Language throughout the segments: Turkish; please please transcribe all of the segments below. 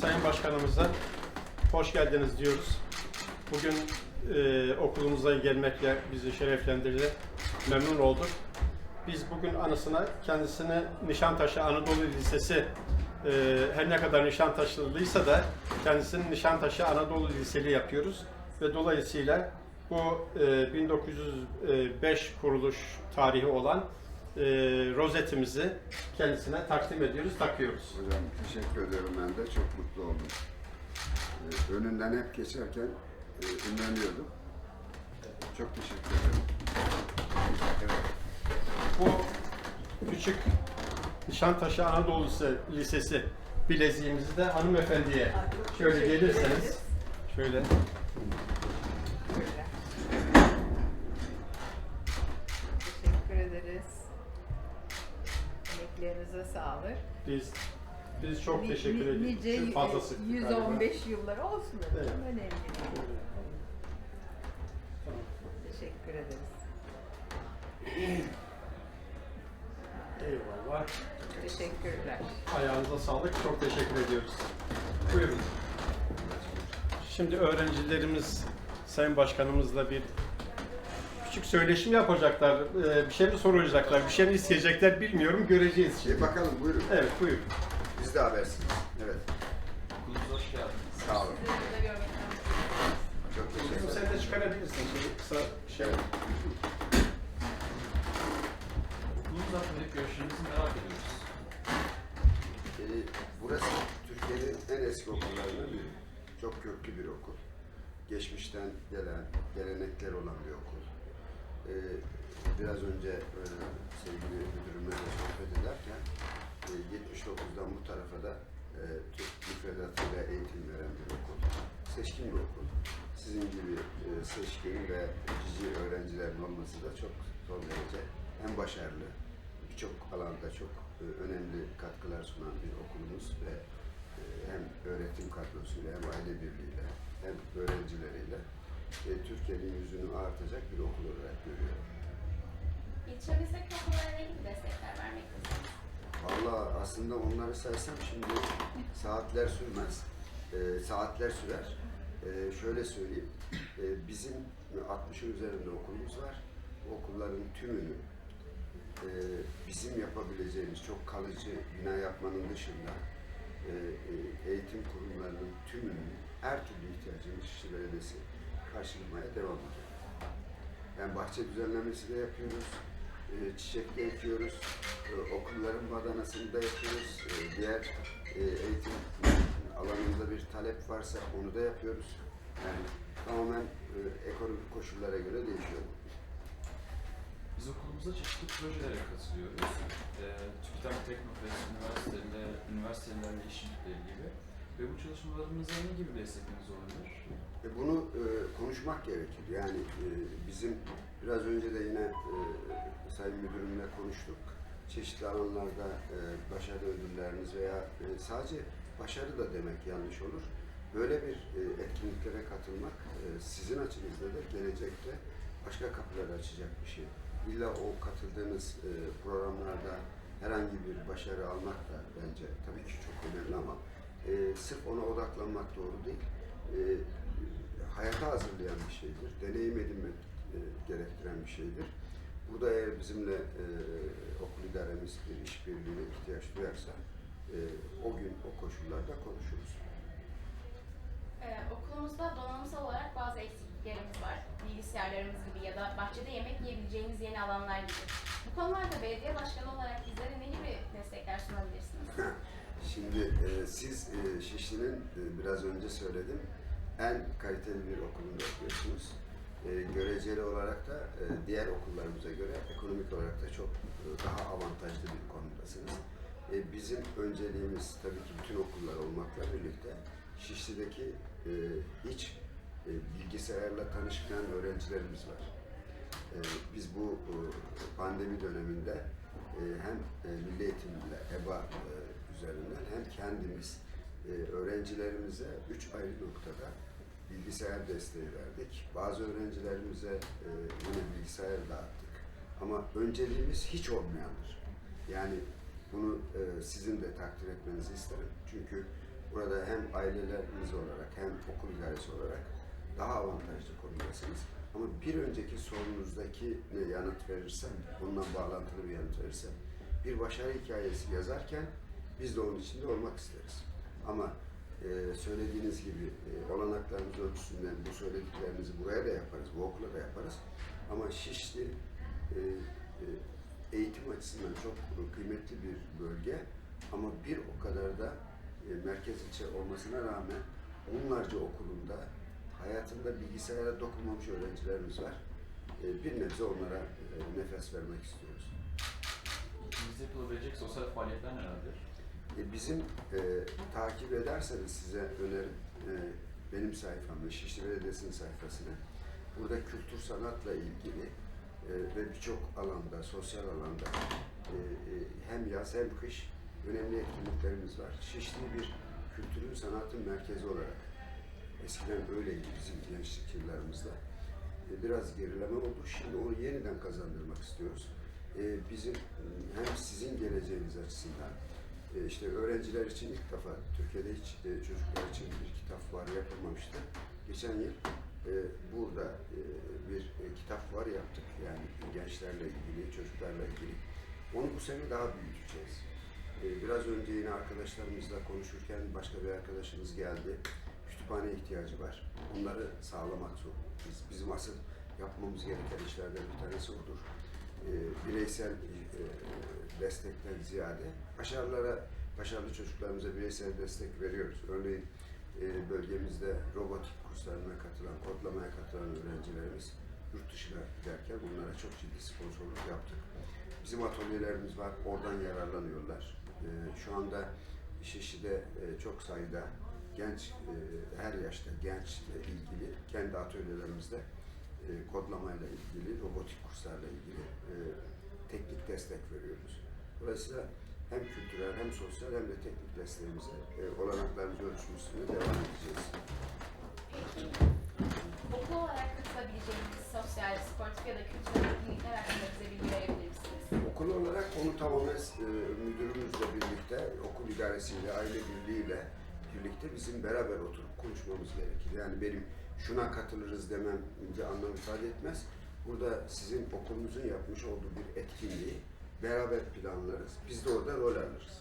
Sayın Başkanımıza hoş geldiniz diyoruz. Bugün e, okulumuza gelmekle bizi şereflendirdi. Memnun olduk. Biz bugün anısına kendisini Nişantaşı Anadolu Lisesi e, her ne kadar Nişantaşılıysa da kendisini Nişantaşı Anadolu Liseli yapıyoruz. Ve dolayısıyla bu e, 1905 kuruluş tarihi olan e, rozetimizi kendisine takdim ediyoruz, takıyoruz. Hocam teşekkür ederim ben de çok mutlu oldum. Ee, önünden hep geçerken e, ünleniyordum. Çok teşekkür ederim. Evet. Bu küçük Nişantaşı Anadolu Lise- Lisesi bileziğimizi de hanımefendiye şöyle gelirseniz şöyle Emeklerinize sağlık. biz biz çok Ni- teşekkür ediyoruz. Nice Çünkü fazla sıktık galiba. 115 yıllar olsun Evet. önemli. Şöyle. Tamam. Teşekkür ederiz. Eyvallah. Teşekkürler. Ayağınıza sağlık. Çok teşekkür ediyoruz. Buyurun. Şimdi öğrencilerimiz Sayın Başkanımızla bir küçük söyleşim yapacaklar. Ee, bir şey mi soracaklar, bir şey mi isteyecekler bilmiyorum. Göreceğiz şimdi. Şey bakalım buyurun. Evet, buyurun. Biz de habersiniz. Evet. Okulumuza hoş geldiniz. Sağ olun. Çok teşekkür ederim. sen de çıkarabilirsin. Şimdi kısa şey. Okulumuz hakkındaki görüşlerinizi merak ediyoruz. Ee, burası Türkiye'nin en eski okullarından biri. Çok köklü bir okul. Geçmişten gelen, gelenekler olan bir okul. Ee, biraz önce e, sevgili müdürümle de sohbet ederken e, 79'dan bu tarafa da e, Türk müfredatıyla eğitim veren bir okul. Seçkin bir okul. Sizin gibi e, seçkin ve cici öğrencilerin olması da çok son derece hem başarılı, birçok alanda çok e, önemli katkılar sunan bir okulumuz ve e, hem öğretim kadrosuyla hem aile birliğiyle hem öğrencileriyle e, Türkiye'nin yüzünü artacak bir okul olarak görüyorum. İlçemizdeki okullara ne gibi destekler vermektesiniz? Valla aslında onları saysam şimdi saatler sürmez. E, saatler sürer. E, şöyle söyleyeyim. E, bizim 60'ın üzerinde okulumuz var. Okulların tümünü e, bizim yapabileceğimiz çok kalıcı bina yapmanın dışında e, e, eğitim kurumlarının tümünün her türlü ihtiyacını Şişli Belediyesi karşılamaya devam ediyor. Yani bahçe düzenlemesi de yapıyoruz. E, çiçek de ekiyoruz. E, okulların badanasını da yapıyoruz. E, diğer e, eğitim alanında bir talep varsa onu da yapıyoruz. Yani tamamen e, ekonomik koşullara göre değişiyor. Biz okulumuza çeşitli projelere katılıyoruz. Ee, TÜBİTAK Teknofest, üniversitelerinde, üniversitelerle işbirlikleri gibi. Ve bu çalışmalarımıza ne gibi destekiniz olabilir? E, bunu e, konuşmak gerekir. Yani e, bizim biraz önce de yine e, Sayın Müdürümle konuştuk. Çeşitli alanlarda e, başarı ödülleriniz veya e, sadece başarı da demek yanlış olur. Böyle bir e, etkinliklere katılmak e, sizin açınızda da gelecekte başka kapılar açacak bir şey. İlla o katıldığınız e, programlarda herhangi bir başarı almak da bence tabii ki çok önemli ama e, sırf ona odaklanmak doğru değil. E, hayata hazırlayan bir şeydir. Deneyim edinmek e, gerektiren bir şeydir. Burada eğer bizimle e, okul idaremiz bir işbirliğine ihtiyaç duyarsa e, o gün o koşullarda konuşuruz. Ee, okulumuzda donanımsal olarak bazı eksikliklerimiz var. Bilgisayarlarımız gibi ya da bahçede yemek yiyebileceğiniz yeni alanlar gibi. Bu konularda belediye başkanı olarak bizlere ne gibi destekler sunabilirsiniz? Şimdi e, siz e, Şişli'nin e, biraz önce söyledim en kaliteli bir okulunda okuyorsunuz. E, göreceli olarak da e, diğer okullarımıza göre ekonomik olarak da çok e, daha avantajlı bir konumdasınız. E, bizim önceliğimiz tabii ki bütün okullar olmakla birlikte Şişli'deki e, hiç e, bilgisayarla tanışmayan öğrencilerimiz var. E, biz bu e, pandemi döneminde e, hem e, Milli Eğitim'le EBA e, üzerinden hem kendimiz e, öğrencilerimize üç ayrı noktada bilgisayar desteği verdik. Bazı öğrencilerimize e, yine bilgisayar dağıttık. Ama önceliğimiz hiç olmayandır. Yani bunu e, sizin de takdir etmenizi isterim. Çünkü burada hem aileleriniz olarak hem okul idaresi olarak daha avantajlı konumdasınız. Ama bir önceki sorunuzdaki yanıt verirsem, bundan bağlantılı bir yanıt verirsem, bir başarı hikayesi yazarken biz de onun içinde olmak isteriz. Ama e, söylediğiniz gibi e, olanaklarımız ölçüsünden bu söylediklerinizi buraya da yaparız, bu okula da yaparız. Ama Şişli e, e, eğitim açısından çok kıymetli bir bölge ama bir o kadar da e, merkez ilçe olmasına rağmen onlarca okulunda hayatında bilgisayara dokunmamış öğrencilerimiz var. E, bir nebze onlara e, nefes vermek istiyoruz. Bizde yapılabilecek sosyal faaliyetler nelerdir? E, bizim e, takip ederseniz size önerim e, benim sayfamı, Şişli Belediyesi'nin sayfasını. Burada kültür sanatla ilgili e, ve birçok alanda, sosyal alanda e, e, hem yaz hem kış önemli etkinliklerimiz var. Şişli bir kültürün sanatın merkezi olarak eskiden öyleydi bizim gençlik yıllarımızda. E, biraz gerileme oldu. Şimdi onu yeniden kazandırmak istiyoruz. E, bizim hem sizin geleceğiniz açısından e, işte öğrenciler için ilk defa Türkiye'de hiç e, çocuklar için bir kitap fuarı yapılmamıştı. Geçen yıl e, burada e, bir kitap fuarı yaptık. Yani gençlerle ilgili, çocuklarla ilgili. Onu bu sene daha büyüteceğiz. Biraz önce yine arkadaşlarımızla konuşurken başka bir arkadaşımız geldi. Kütüphane ihtiyacı var. Onları sağlamak zorundayız. Bizim asıl yapmamız gereken işlerden bir tanesi odur. E, bireysel e, destekten ziyade başarılara, başarılı çocuklarımıza bireysel destek veriyoruz. Örneğin e, bölgemizde robotik kurslarına katılan, kodlamaya katılan öğrencilerimiz yurt dışına giderken bunlara çok ciddi sponsorluk yaptık. Bizim atölyelerimiz var, oradan yararlanıyorlar. Şu anda Şişli'de çok sayıda genç, her yaşta gençle ilgili kendi atölyelerimizde e, kodlamayla ilgili, robotik kurslarla ilgili e, teknik destek veriyoruz. Dolayısıyla hem kültürel hem sosyal hem de teknik desteğimize e, olanaklarımız ölçümüzüne devam edeceğiz. Peki, okul olarak katılabileceğiniz sosyal, sportif ya da kültürel etkinlikler hakkında bize bilgi verebilir misiniz? Okul olarak onu tamamen e, müdürümüzle birlikte, okul idaresiyle, aile birliğiyle birlikte bizim beraber oturup konuşmamız gerekir. Yani benim şuna katılırız demem bir anlam ifade etmez. Burada sizin okulunuzun yapmış olduğu bir etkinliği beraber planlarız. Biz de orada rol alırız.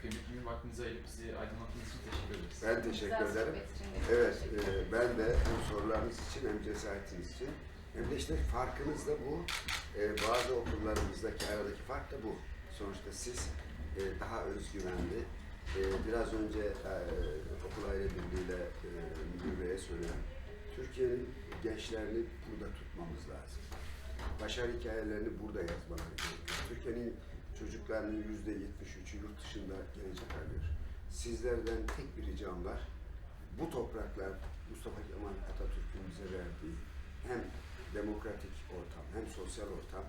Kıymetli bir vaktinizi ayırıp bizi aydınlattığınız için teşekkür ederiz. Ben teşekkür Güzel ederim. Evet, e, ben de hem sorularınız için hem cesaretiniz için hem de işte farkınız da bu. E, bazı okullarımızdaki aradaki fark da bu. Sonuçta siz e, daha özgüvenli, e, biraz önce e, okul aile birliğiyle e, müdür beye söyledim. Türkiye'nin gençlerini burada tutmamız lazım. Başarı hikayelerini burada yazmaları gerekiyor. Türkiye'nin çocuklarının yüzde yetmiş üçü yurt dışında gelecek arıyor. Sizlerden tek bir ricam var bu topraklar Mustafa Kemal Atatürk'ün bize verdiği hem demokratik ortam hem sosyal ortam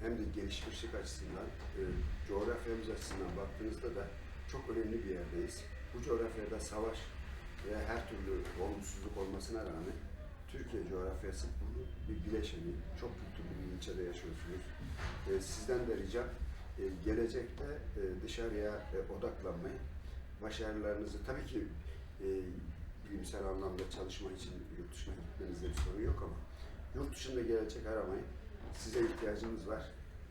hem de gelişmişlik açısından e, coğrafyamız açısından baktığınızda da çok önemli bir yerdeyiz. Bu coğrafyada savaş veya her türlü olumsuzluk olmasına rağmen Türkiye coğrafyası bir bileşeni. Çok kültürlü bir ilçede yaşıyorsunuz. E, sizden de ricam e, gelecekte e, dışarıya e, odaklanmayın. Başarılarınızı tabii ki e, bilimsel anlamda çalışma için yurt dışına gitmenizde bir sorun yok ama yurt dışında gelecek aramayın. Size ihtiyacımız var.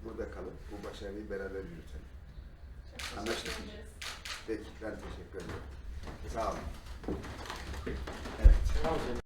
Burada kalın. Bu başarıyı beraber yürütelim. Anlaştık. ederiz. Peki ben teşekkür ederim. Sağ olun. Evet.